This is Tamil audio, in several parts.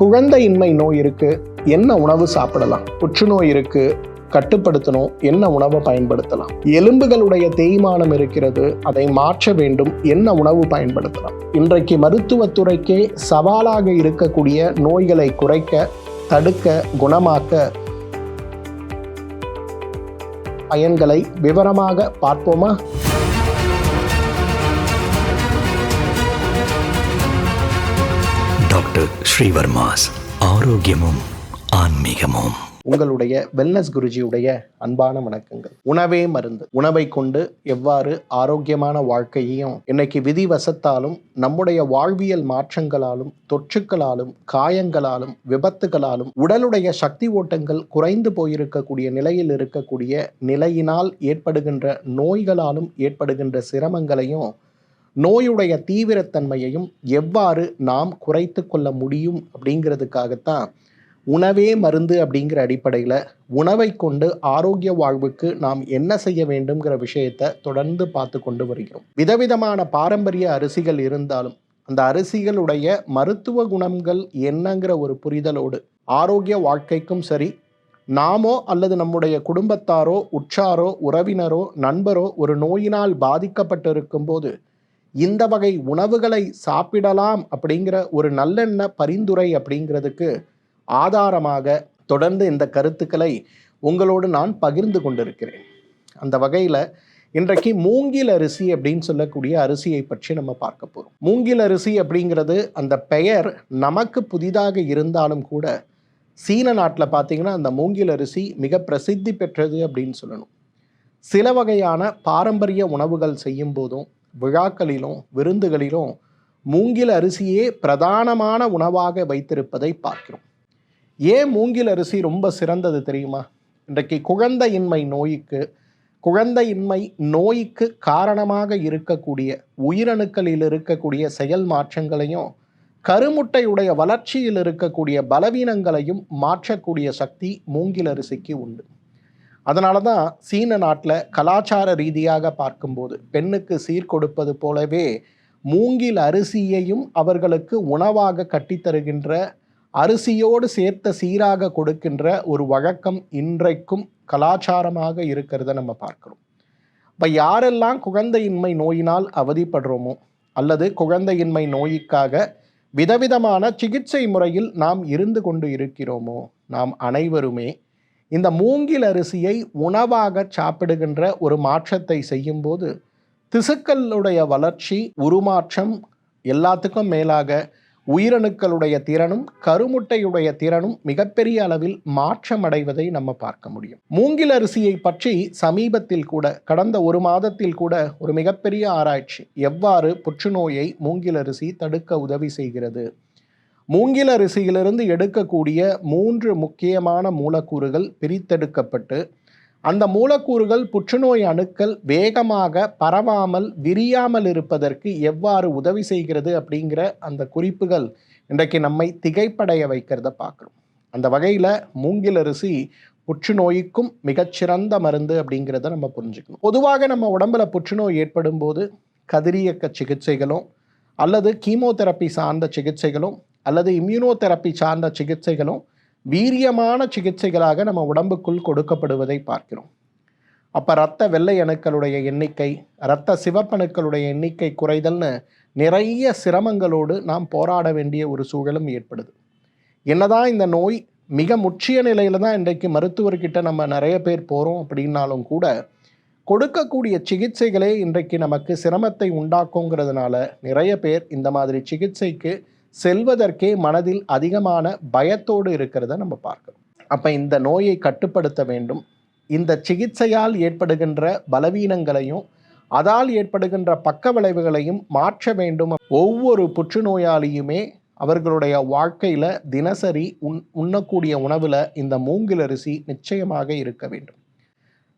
குழந்தையின்மை நோய் இருக்கு என்ன உணவு சாப்பிடலாம்? புற்றுநோய் இருக்கு கட்டுப்படுத்தணும் என்ன உணவை பயன்படுத்தலாம்? எலும்புகளுடைய தேய்மானம் இருக்கிறது அதை மாற்ற வேண்டும் என்ன உணவு பயன்படுத்தலாம்? இன்றைக்கு மருத்துவத்துறைக்கே சவாலாக இருக்கக்கூடிய நோய்களை குறைக்க தடுக்க குணமாக்க பயன்களை விவரமாக பார்ப்போமா? டாக்டர் ஸ்ரீவர்மாஸ். ஆரோக்கியமும் ஆன்மீகமும். உங்களுடைய வெல்னஸ் குருஜியுடைய அன்பான வணக்கங்கள். உணவே மருந்து. உணவை கொண்டு எவ்வாறு ஆரோக்கியமான வாழ்க்கையையும் இன்னைக்கு விதிவசத்தாலும் நம்முடைய வாழ்வியல் மாற்றங்களாலும் தொற்றுக்களாலும் காயங்களாலும் விபத்துகளாலும் உடலுடைய சக்தி ஓட்டங்கள் குறைந்து போயிருக்கக்கூடிய நிலையில் இருக்கக்கூடிய நிலையினால் ஏற்படுகின்ற நோய்களாலும் ஏற்படுகின்ற சிரமங்களையும் நோயுடைய தீவிரத்தன்மையையும் எவ்வாறு நாம் குறைத்து கொள்ள முடியும் அப்படிங்கிறதுக்காகத்தான் உணவே மருந்து அப்படிங்கிற அடிப்படையில் உணவை கொண்டு ஆரோக்கிய வாழ்வுக்கு நாம் என்ன செய்ய வேண்டும்ங்கிற விஷயத்தை தொடர்ந்து பார்த்து கொண்டு வருகிறோம். விதவிதமான பாரம்பரிய அரிசிகள் இருந்தாலும் அந்த அரிசிகளுடைய மருத்துவ குணங்கள் என்னங்கிற ஒரு புரிதலோடு ஆரோக்கிய வாழ்க்கைக்கும் சரி நாமோ அல்லது நம்முடைய குடும்பத்தாரோ உற்றாரோ உறவினரோ நண்பரோ ஒரு நோயினால் பாதிக்கப்பட்டிருக்கும் போது இந்த வகை உணவுகளை சாப்பிடலாம் அப்படிங்கிற ஒரு நல்லெண்ண பரிந்துரை அப்படிங்கிறதுக்கு ஆதாரமாக தொடர்ந்து இந்த கருத்துக்களை உங்களோடு நான் பகிர்ந்து கொண்டிருக்கிறேன். அந்த வகையில் இன்றைக்கு மூங்கில் அரிசி அப்படின்னு சொல்லக்கூடிய அரிசியை பற்றி நம்ம பார்க்க போகிறோம் மூங்கில் அரிசி அப்படிங்கிறது அந்த பெயர் நமக்கு புதிதாக இருந்தாலும் கூட சீன நாட்டில் பார்த்தீங்கன்னா அந்த மூங்கில் அரிசி மிக பிரசித்தி பெற்றது அப்படின்னு சொல்லணும். சில வகையான பாரம்பரிய உணவுகள் செய்யும் போதும் விழாக்களிலும் விருந்துகளிலும் மூங்கில் அரிசியே பிரதானமான உணவாக வைத்திருப்பதை பார்க்கிறோம். ஏன் மூங்கில் அரிசி ரொம்ப சிறந்தது தெரியுமா? இன்றைக்கு குழந்தையின்மை நோய்க்கு குழந்தையின்மை நோய்க்கு காரணமாக இருக்கக்கூடிய உயிரணுக்களில் இருக்கக்கூடிய செயல் மாற்றங்களையும் கருமுட்டையுடைய வளர்ச்சியில் இருக்கக்கூடிய பலவீனங்களையும் மாற்றக்கூடிய சக்தி மூங்கில் அரிசிக்கு உண்டு. அதனால தான் சீன நாட்டில் கலாச்சார ரீதியாக பார்க்கும்போது பெண்ணுக்கு சீர்கொடுப்பது போலவே மூங்கில் அரிசியையும் அவர்களுக்கு உணவாக கட்டித்தருகின்ற அரிசியோடு சேர்த்த சீராக கொடுக்கின்ற ஒரு வழக்கம் இன்றைக்கும் கலாச்சாரமாக இருக்கிறத நம்ம பார்க்கிறோம். இப்போ யாரெல்லாம் குழந்தையின்மை நோயினால் அவதிப்படுறோமோ அல்லது குழந்தையின்மை நோய்க்காக விதவிதமான சிகிச்சை முறையில் நாம் இருந்து கொண்டு இருக்கிறோமோ நாம் அனைவருமே இந்த மூங்கில் அரிசியை உணவாக சாப்பிடுகின்ற ஒரு மாற்றத்தை செய்யும்போது திசுக்களுடைய வளர்ச்சி உருமாற்றம் எல்லாத்துக்கும் மேலாக உயிரணுக்களுடைய திறனும் கருமுட்டையுடைய திறனும் மிகப்பெரிய அளவில் மாற்றம் அடைவதை நம்ம பார்க்க முடியும். மூங்கில் அரிசியை பற்றி சமீபத்தில் கூட கடந்த ஒரு மாதத்தில் கூட ஒரு மிகப்பெரிய ஆராய்ச்சி எவ்வாறு புற்றுநோயை மூங்கில் அரிசி தடுக்க உதவி செய்கிறது? மூங்கில அரிசியிலிருந்து எடுக்கக்கூடிய மூன்று முக்கியமான மூலக்கூறுகள் பிரித்தெடுக்கப்பட்டு அந்த மூலக்கூறுகள் புற்றுநோய் அணுக்கள் வேகமாக பரவாமல் விரியாமல் இருப்பதற்கு எவ்வாறு உதவி செய்கிறது அப்படிங்கிற அந்த குறிப்புகள் இன்றைக்கு நம்மை திகைப்படைய வைக்கிறத பார்க்குறோம். அந்த வகையில் மூங்கில் அரிசி புற்றுநோய்க்கும் மிகச்சிறந்த மருந்து அப்படிங்கிறத நம்ம புரிஞ்சுக்கணும். பொதுவாக நம்ம உடம்புல புற்றுநோய் ஏற்படும் போது கதிரியக்க சிகிச்சைகளும் அல்லது கீமோதெரப்பி சார்ந்த சிகிச்சைகளும் அல்லது இம்யூனோதெரப்பி சார்ந்த சிகிச்சைகளும் வீரியமான சிகிச்சைகளாக நம்ம உடம்புக்குள் கொடுக்கப்படுவதை பார்க்கிறோம். அப்போ இரத்த வெள்ளை அணுக்களுடைய எண்ணிக்கை இரத்த சிவப்பணுக்களுடைய எண்ணிக்கை குறைதல்னு நிறைய சிரமங்களோடு நாம் போராட வேண்டிய ஒரு சூழலும் ஏற்படுது. என்னதான் இந்த நோய் மிக முற்றிய நிலையில் தான் இன்றைக்கு மருத்துவர்கிட்ட நம்ம நிறைய பேர் போகிறோம் அப்படின்னாலும் கூட கொடுக்கக்கூடிய சிகிச்சைகளே இன்றைக்கு நமக்கு சிரமத்தை உண்டாக்குங்கிறதுனால நிறைய பேர் இந்த மாதிரி சிகிச்சைக்கு செல்வதற்கே மனதில் அதிகமான பயத்தோடு இருக்கிறத நம்ம பார்க்கிறோம். அப்போ இந்த நோயை கட்டுப்படுத்த வேண்டும். இந்த சிகிச்சையால் ஏற்படுகின்ற பலவீனங்களையும் அதால் ஏற்படுகின்ற பக்க விளைவுகளையும் மாற்ற வேண்டும். ஒவ்வொரு புற்றுநோயாளியுமே அவர்களுடைய வாழ்க்கையில் தினசரி உண் உண்ணக்கூடிய உணவில் இந்த மூங்கில் அரிசி நிச்சயமாக இருக்க வேண்டும்.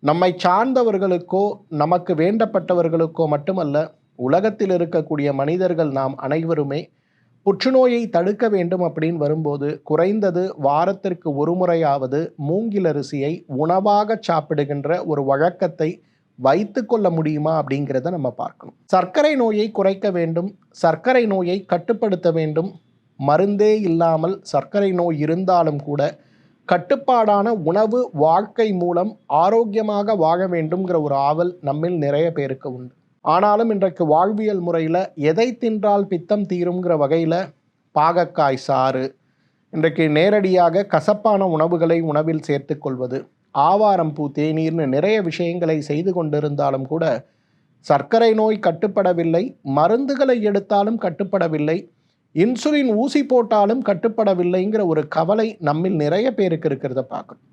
நம்மை சார்ந்தவர்களுக்கோ நமக்கு வேண்டப்பட்டவர்களுக்கோ மட்டுமல்ல உலகத்தில் இருக்கக்கூடிய மனிதர்கள் நாம் அனைவருமே புற்றுநோயை தடுக்க வேண்டும் அப்படின்னு வரும்போது குறைந்தது வாரத்திற்கு ஒரு முறையாவது மூங்கில் அரிசியை உணவாக சாப்பிடுகின்ற ஒரு வழக்கத்தை வைத்து கொள்ள முடியுமா அப்படிங்கிறத நம்ம பார்க்கணும். சர்க்கரை நோயை குறைக்க வேண்டும் சர்க்கரை நோயை கட்டுப்படுத்த வேண்டும். மருந்தே இல்லாமல் சர்க்கரை நோய் இருந்தாலும் கூட கட்டுப்பாடான உணவு வாழ்க்கை மூலம் ஆரோக்கியமாக வாழ வேண்டும்ங்கிற ஒரு ஆவல் நம்மில் நிறைய பேருக்கு உண்டு. ஆனாலும் இன்றைக்கு வாழ்வியல் முறையில் எதை தின்றால் பித்தம் தீருங்கிற வகையில் பாகக்காய் சாறு இன்றைக்கு நேரடியாக கசப்பான உணவுகளை உணவில் சேர்த்துக்கொள்வது ஆவாரம் பூ தேநீர்னு நிறைய விஷயங்களை செய்து கொண்டிருந்தாலும் கூட சர்க்கரை நோய் கட்டுப்படவில்லை மருந்துகளை எடுத்தாலும் கட்டுப்படவில்லை இன்சுலின் ஊசி போட்டாலும் கட்டுப்படவில்லைங்கிற ஒரு கவலை நம்மில் நிறைய பேருக்கு இருக்கிறத பார்க்கணும்.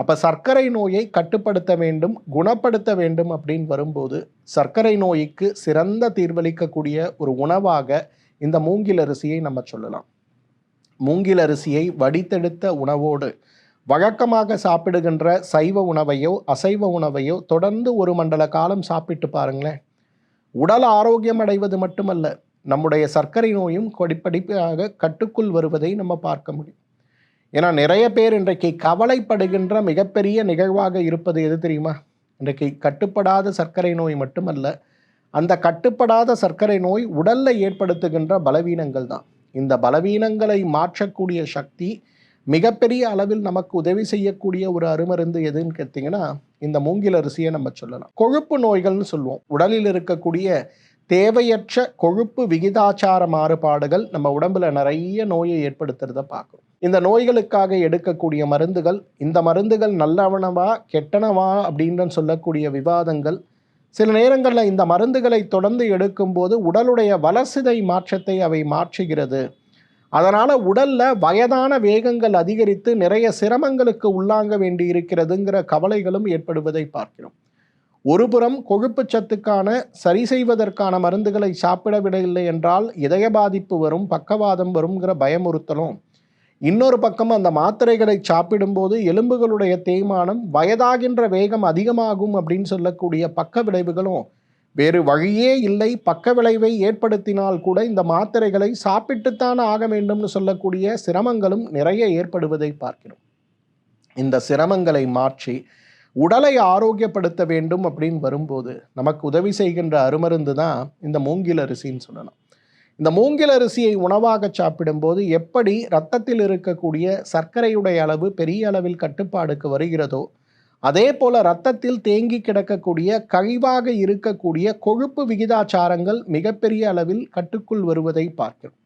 அப்போ சர்க்கரை நோயை கட்டுப்படுத்த வேண்டும் குணப்படுத்த வேண்டும் அப்படின்னு வரும்போது சர்க்கரை நோய்க்கு சிறந்த தீர்வளிக்கக்கூடிய ஒரு உணவாக இந்த மூங்கில் அரிசியை நம்ம சொல்லலாம். மூங்கில் அரிசியை வடித்தெடுத்த உணவோடு வழக்கமாக சாப்பிடுகின்ற சைவ உணவையோ அசைவ உணவையோ தொடர்ந்து ஒரு மண்டல காலம் சாப்பிட்டு பாருங்களேன். உடல் ஆரோக்கியம் அடைவது மட்டுமல்ல நம்முடைய சர்க்கரை நோயும் கொடிப்படிப்பாக கட்டுக்குள் வருவதை நம்ம பார்க்க முடியும். ஏன்னா நிறைய பேர் இன்றைக்கு கவலைப்படுகின்ற மிகப்பெரிய நிகழ்வாக இருப்பது எது தெரியுமா? இன்றைக்கு கட்டுப்படாத சர்க்கரை நோய் மட்டுமல்ல அந்த கட்டுப்படாத சர்க்கரை நோய் உடல்ல ஏற்படுத்துகின்ற பலவீனங்கள் தான். இந்த பலவீனங்களை மாற்றக்கூடிய சக்தி மிகப்பெரிய அளவில் நமக்கு உதவி செய்யக்கூடிய ஒரு அருமருந்து எதுன்னு கேட்டிங்கன்னா இந்த மூங்கில் அரிசியை நம்ம சொல்லலாம். கொழுப்பு நோய்கள்னு சொல்லுவோம். உடலில் இருக்கக்கூடிய தேவையற்ற கொழுப்பு விகிதாச்சார மாறுபாடுகள் நம்ம உடம்புல நிறைய நோயை ஏற்படுத்துறத பார்க்குறோம். இந்த நோய்களுக்காக எடுக்கக்கூடிய மருந்துகள் இந்த மருந்துகள் நல்லவனவா கெட்டனவா அப்படின்னு சொல்லக்கூடிய விவாதங்கள். சில நேரங்களில் இந்த மருந்துகளை தொடர்ந்து எடுக்கும்போது உடலுடைய வளர்சிதை மாற்றத்தை அவை மாற்றுகிறது. அதனால் உடலில் வயதான வேகங்கள் அதிகரித்து நிறைய சிரமங்களுக்கு உள்ளாங்க வேண்டி இருக்கிறதுங்கிற கவலைகளும் ஏற்படுவதை பார்க்கிறோம். ஒருபுறம் கொழுப்பு சத்துக்கான சரி செய்வதற்கான மருந்துகளை சாப்பிடவிடவில்லை என்றால் இதய பாதிப்பு வரும் பக்கவாதம் வருங்கிற பயமுறுத்தலும். இன்னொரு பக்கம் அந்த மாத்திரைகளை சாப்பிடும்போது எலும்புகளுடைய தேய்மானம் வயதாகின்ற வேகம் அதிகமாகும் அப்படின்னு சொல்லக்கூடிய பக்க விளைவுகளும் வேறு வழியே இல்லை. பக்க விளைவை ஏற்படுத்தினால் கூட இந்த மாத்திரைகளை சாப்பிட்டுத்தான் ஆக வேண்டும்னு சொல்லக்கூடிய சிரமங்களும் நிறைய ஏற்படுவதை பார்க்கிறோம். இந்த சிரமங்களை மாற்றி உடலை ஆரோக்கியப்படுத்த வேண்டும் அப்படின்னு வரும்போது நமக்கு உதவி செய்கின்ற அருமருந்து தான் இந்த மூங்கில் அரிசின்னு சொல்லலாம். இந்த மூங்கில் அரிசியை உணவாக சாப்பிடும்போது எப்படி இரத்தத்தில் இருக்கக்கூடிய சர்க்கரையுடைய அளவு பெரிய அளவில் கட்டுப்பாடுக்கு வருகிறதோ அதே போல இரத்தத்தில் தேங்கி கிடக்கக்கூடிய கழிவாக இருக்கக்கூடிய கொழுப்பு விகிதாச்சாரங்கள் மிகப்பெரிய அளவில் கட்டுக்குள் வருவதை பார்க்கிறோம்.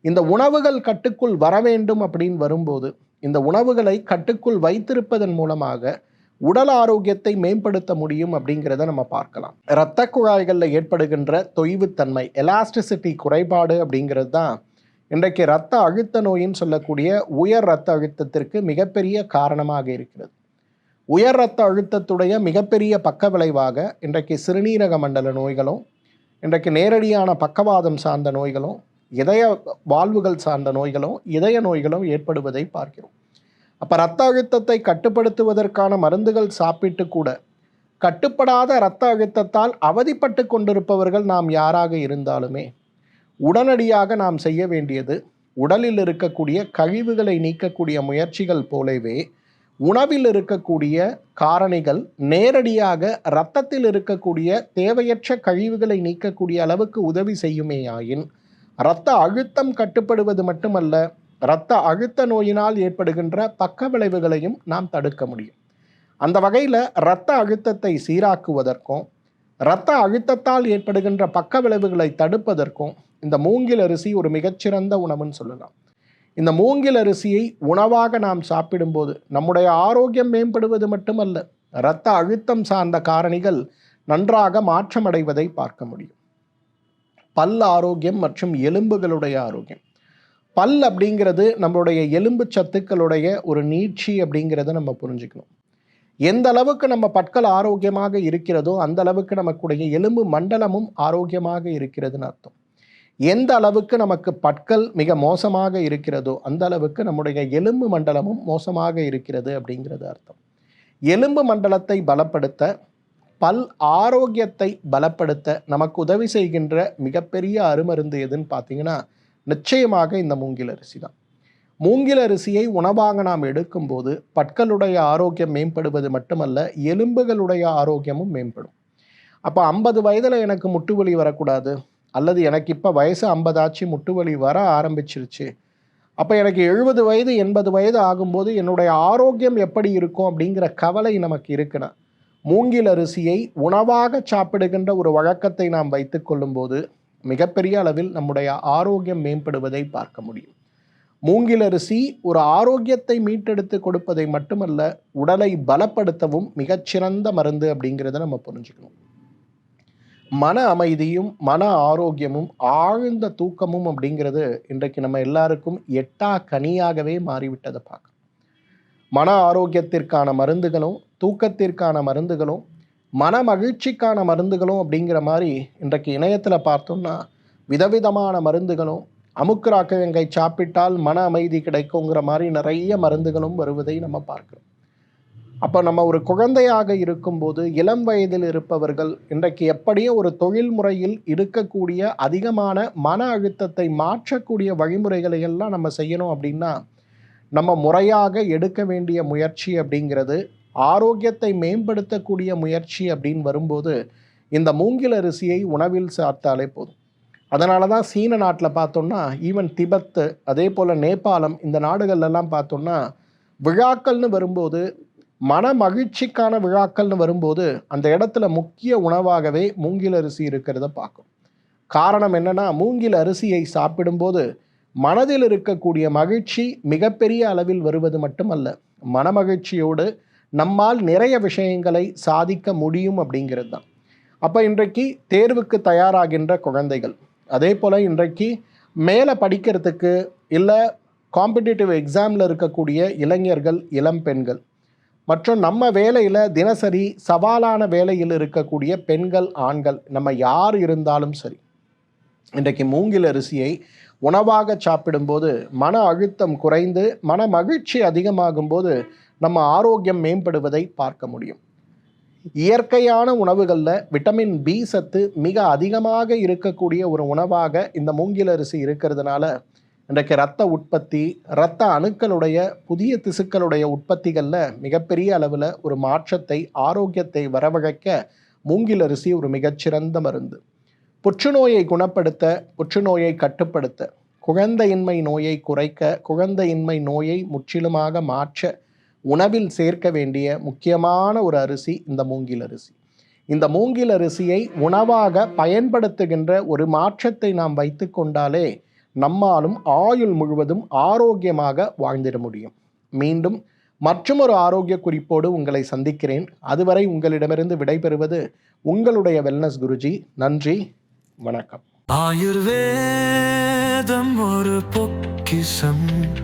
இந்த உணவுகள் கட்டுக்குள் வர வேண்டும் அப்படின்னு வரும்போது இந்த உணவுகளை கட்டுக்குள் வைத்திருப்பதன் மூலமாக உடல் ஆரோக்கியத்தை மேம்படுத்த முடியும் அப்படிங்கிறத நம்ம பார்க்கலாம். இரத்த குழாய்களில் ஏற்படுகின்ற தொய்வுத்தன்மை எலாஸ்டிசிட்டி குறைபாடு அப்படிங்கிறது தான் இன்றைக்கு இரத்த அழுத்த நோயின்னு சொல்லக்கூடிய உயர் இரத்த அழுத்தத்திற்கு மிகப்பெரிய காரணமாக இருக்கிறது. உயர் இரத்த அழுத்தத்துடைய மிகப்பெரிய பக்க விளைவாக இன்றைக்கு சிறுநீரக மண்டல நோய்களும் இன்றைக்கு நேரடியான பக்கவாதம் சார்ந்த நோய்களும் இதய வாழ்வுகள் சார்ந்த நோய்களும் இதய நோய்களும் ஏற்படுவதை பார்க்கிறோம். அப்போ ரத்த அழுத்தத்தை கட்டுப்படுத்துவதற்கான மருந்துகள் சாப்பிட்டு கூட. கட்டுப்படாத இரத்த அழுத்தத்தால் அவதிப்பட்டு கொண்டிருப்பவர்கள் நாம் யாராக இருந்தாலுமே உடனடியாக நாம் செய்ய வேண்டியது உடலில் இருக்கக்கூடிய கழிவுகளை நீக்கக்கூடிய முயற்சிகள் போலவே உணவில் இருக்கக்கூடிய காரணிகள் நேரடியாக இரத்தத்தில் இருக்கக்கூடிய தேவையற்ற கழிவுகளை நீக்கக்கூடிய அளவுக்கு உதவி செய்யுமேயாயின் இரத்த அழுத்தம் கட்டுப்படுவது மட்டுமல்ல இரத்த அழுத்த நோயினால் ஏற்படுகின்ற பக்க விளைவுகளையும் நாம் தடுக்க முடியும். அந்த வகையில் இரத்த அழுத்தத்தை சீராக்குவதற்கும் இரத்த அழுத்தத்தால் ஏற்படுகின்ற பக்க விளைவுகளை தடுப்பதற்கும் இந்த மூங்கில் அரிசி ஒரு மிகச்சிறந்த உணவுன்னு சொல்லலாம். இந்த மூங்கில் அரிசியை உணவாக நாம் சாப்பிடும்போது நம்முடைய ஆரோக்கியம் மேம்படுவது மட்டுமல்ல இரத்த அழுத்தம் சார்ந்த காரணிகள் நன்றாக மாற்றமடைவதை பார்க்க முடியும். பல் ஆரோக்கியம் மற்றும் எலும்புகளுடைய ஆரோக்கியம். பல் அப்படிங்கிறது நம்மளுடைய எலும்பு சத்துக்களுடைய ஒரு நீட்சி அப்படிங்கிறத நம்ம புரிஞ்சுக்கணும். எந்த அளவுக்கு நம்ம பற்கள் ஆரோக்கியமாக இருக்கிறதோ அந்த அளவுக்கு நமக்குடைய எலும்பு மண்டலமும் ஆரோக்கியமாக இருக்கிறதுன்னு அர்த்தம். எந்த அளவுக்கு நமக்கு பற்கள் மிக மோசமாக இருக்கிறதோ அந்த அளவுக்கு நம்முடைய எலும்பு மண்டலமும் மோசமாக இருக்கிறது அப்படிங்கிறது அர்த்தம். எலும்பு மண்டலத்தை பலப்படுத்த பல் ஆரோக்கியத்தை பலப்படுத்த நமக்கு உதவி செய்கின்ற மிகப்பெரிய அருமருந்து எதுன்னு பார்த்தீங்கன்னா நிச்சயமாக இந்த மூங்கில் அரிசி தான். மூங்கில் அரிசியை உணவாக நாம் எடுக்கும்போது பற்களுடைய ஆரோக்கியம் மேம்படுவது மட்டுமல்ல எலும்புகளுடைய ஆரோக்கியமும் மேம்படும். அப்போ ஐம்பது வயதில் எனக்கு முட்டு வலி வரக்கூடாது? அல்லது எனக்கு இப்போ வயசு ஐம்பதாச்சு முட்டு வலி வர ஆரம்பிச்சிருச்சு. அப்போ எனக்கு எழுபது வயது எண்பது வயது ஆகும்போது என்னுடைய ஆரோக்கியம் எப்படி இருக்கும் அப்படிங்கிற கவலை நமக்கு இருக்குன்னா மூங்கில் அரிசியை உணவாக சாப்பிடுகின்ற ஒரு வழக்கத்தை நாம் வைத்துக்கொள்ளும்போது மிகப்பெரிய அளவில் நம்முடைய ஆரோக்கியம் மேம்படுவதை பார்க்க முடியும். மூங்கிலரிசி ஒரு ஆரோக்கியத்தை மீட்டெடுத்து கொடுப்பதை மட்டுமல்ல உடலை பலப்படுத்தவும் மிகச்சிறந்த மருந்து அப்படிங்கிறத நம்ம புரிஞ்சுக்கணும். மன அமைதியும் மன ஆரோக்கியமும் ஆழ்ந்த தூக்கமும் அப்படிங்கிறது இன்றைக்கு நம்ம எல்லாருக்கும் எட்டா கனியாகவே மாறிவிட்டதை பார்க்கணும். மன ஆரோக்கியத்திற்கான மருந்துகளும் தூக்கத்திற்கான மருந்துகளும் மன மகிழ்ச்சிக்கான மருந்துகளும் அப்படிங்கிற மாதிரி இன்றைக்கு இணையத்தில் பார்த்தோம்னா விதவிதமான மருந்துகளும் அமுக்குராக்கங்கை சாப்பிட்டால் மன அமைதி கிடைக்குங்கிற மாதிரி நிறைய மருந்துகளும் வருவதை நம்ம பார்க்கிறோம். அப்போ நம்ம ஒரு குழந்தையாக இருக்கும்போது இளம் வயதில் இருப்பவர்கள் இன்றைக்கு எப்படியும் ஒரு தொழில் முறையில் இருக்கக்கூடிய அதிகமான மன அழுத்தத்தை மாற்றக்கூடிய வழிமுறைகளை எல்லாம் நம்ம செய்யணும் அப்படின்னா நம்ம முறையாக எடுக்க வேண்டிய முயற்சி அப்படிங்கிறது ஆரோக்கியத்தை மேம்படுத்தக்கூடிய முயற்சி அப்படின்னு வரும்போது இந்த மூங்கில் அரிசியை உணவில் சார்த்தாலே போதும். அதனால தான் சீன நாட்டில் பார்த்தோம்னா ஈவன் திபத்து அதே போல் நேபாளம் இந்த நாடுகள்லாம் பார்த்தோம்னா விழாக்கள்னு வரும்போது மன மகிழ்ச்சிக்கான விழாக்கள்னு வரும்போது அந்த இடத்துல முக்கிய உணவாகவே மூங்கில் அரிசி இருக்கிறத பார்க்கும். காரணம் என்னன்னா மூங்கில் அரிசியை சாப்பிடும்போது மனதில் இருக்கக்கூடிய மகிழ்ச்சி மிகப்பெரிய அளவில் வருவது மட்டுமல்ல. மனமகிழ்ச்சியோடு நம்மால் நிறைய விஷயங்களை சாதிக்க முடியும் அப்படிங்கிறது தான் அப்போ இன்றைக்கு தேர்வுக்கு தயாராகின்ற குழந்தைகள் அதே போல் இன்றைக்கு மேலே படிக்கிறதுக்கு இல்லை காம்படிட்டிவ் எக்ஸாமில் இருக்கக்கூடிய இளைஞர்கள் இளம் பெண்கள் மற்றும் நம்ம வேலையில் தினசரி சவாலான வேலையில் இருக்கக்கூடிய பெண்கள் ஆண்கள் நம்ம யார் இருந்தாலும் சரி இன்றைக்கு மூங்கில் அரிசியை உணவாக சாப்பிடும்போது மன அழுத்தம் குறைந்து மன மகிழ்ச்சி அதிகமாகும் போது நம்ம ஆரோக்கியம் மேம்படுவதை பார்க்க முடியும். இயற்கையான உணவுகளில் விட்டமின் பி சத்து மிக அதிகமாக இருக்கக்கூடிய ஒரு உணவாக இந்த மூங்கில் அரிசி இருக்கிறதுனால இன்றைக்கு இரத்த உற்பத்தி இரத்த அணுக்களுடைய புதிய திசுக்களுடைய உற்பத்திகளில் மிகப்பெரிய அளவில் ஒரு மாற்றத்தை ஆரோக்கியத்தை வரவழைக்க மூங்கில் அரிசி ஒரு மிகச்சிறந்த மருந்து. புற்றுநோயை குணப்படுத்த புற்றுநோயை கட்டுப்படுத்த குழந்தையின்மை நோயை குறைக்க குழந்தையின்மை நோயை முற்றிலுமாக மாற்ற உணவில் சேர்க்க வேண்டிய முக்கியமான ஒரு அரிசி இந்த மூங்கில் அரிசி. இந்த மூங்கில் அரிசியை உணவாக பயன்படுத்துகின்ற ஒரு மாற்றத்தை நாம் வைத்து கொண்டாலே நம்மாலும் ஆயுள் முழுவதும் ஆரோக்கியமாக வாழ்ந்திட முடியும். மீண்டும் மற்றொரு ஆரோக்கிய குறிப்போடு உங்களை சந்திக்கிறேன். அதுவரை உங்களிடமிருந்து விடைபெறுவது உங்களுடைய வெல்னஸ் குருஜி. நன்றி வணக்கம். ஆயுர்வேதம் ஒரு பொக்கிஷம்.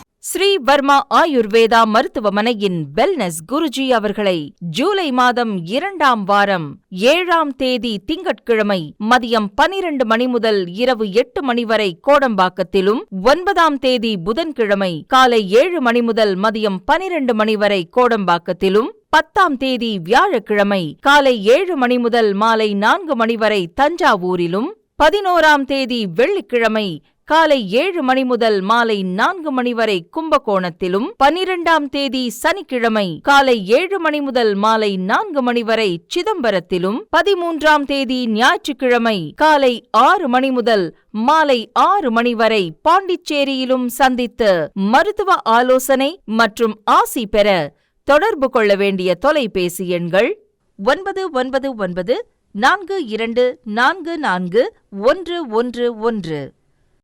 ஸ்ரீ வர்மா ஆயுர்வேதா மருத்துவமனையின் வெல்னஸ் குருஜி அவர்களை ஜூலை மாதம் இரண்டாம் வாரம் ஏழாம் தேதி திங்கட்கிழமை மதியம் பனிரண்டு மணி முதல் இரவு எட்டு மணி வரை கோடம்பாக்கத்திலும் ஒன்பதாம் தேதி புதன்கிழமை காலை ஏழு மணி முதல் மதியம் பனிரண்டு மணி வரை கோடம்பாக்கத்திலும் பத்தாம் தேதி வியாழக்கிழமை காலை ஏழு மணி முதல் மாலை நான்கு மணி வரை தஞ்சாவூரிலும் பதினோராம் தேதி வெள்ளிக்கிழமை காலை ஏழு மணி முதல் மாலை நான்கு மணி வரை கும்பகோணத்திலும் பனிரெண்டாம் தேதி சனிக்கிழமை காலை ஏழு மணி முதல் மாலை நான்கு மணி வரை சிதம்பரத்திலும் பதிமூன்றாம் தேதி ஞாயிற்றுக்கிழமை காலை ஆறு மணி முதல் மாலை ஆறு மணி வரை பாண்டிச்சேரியிலும் சந்தித்து மருத்துவ ஆலோசனை மற்றும் ஆசி பெற தொடர்பு கொள்ள வேண்டிய தொலைபேசி எண்கள் ஒன்பது ஒன்பது ஒன்பது நான்கு இரண்டு நான்கு நான்கு ஒன்று ஒன்று ஒன்று.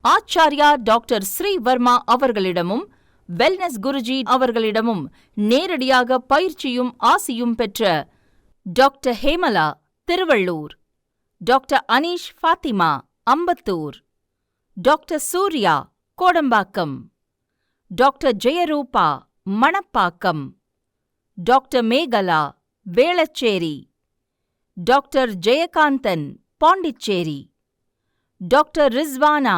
ஆச்சாரியா டாக்டர் ஸ்ரீவர்மா அவர்களிடமும் வெல்னஸ் குருஜி அவர்களிடமும் நேரடியாக பயிற்சியும் ஆசியும் பெற்ற doctor Hemala Tiruvallur. Doctor Anish Fathima Ambattur. Doctor Surya Kodambakkam. Doctor Jayarooba Manapakkam. Doctor Megala Velachery. Doctor Jayakanthan Pondicherry. Doctor Rizwana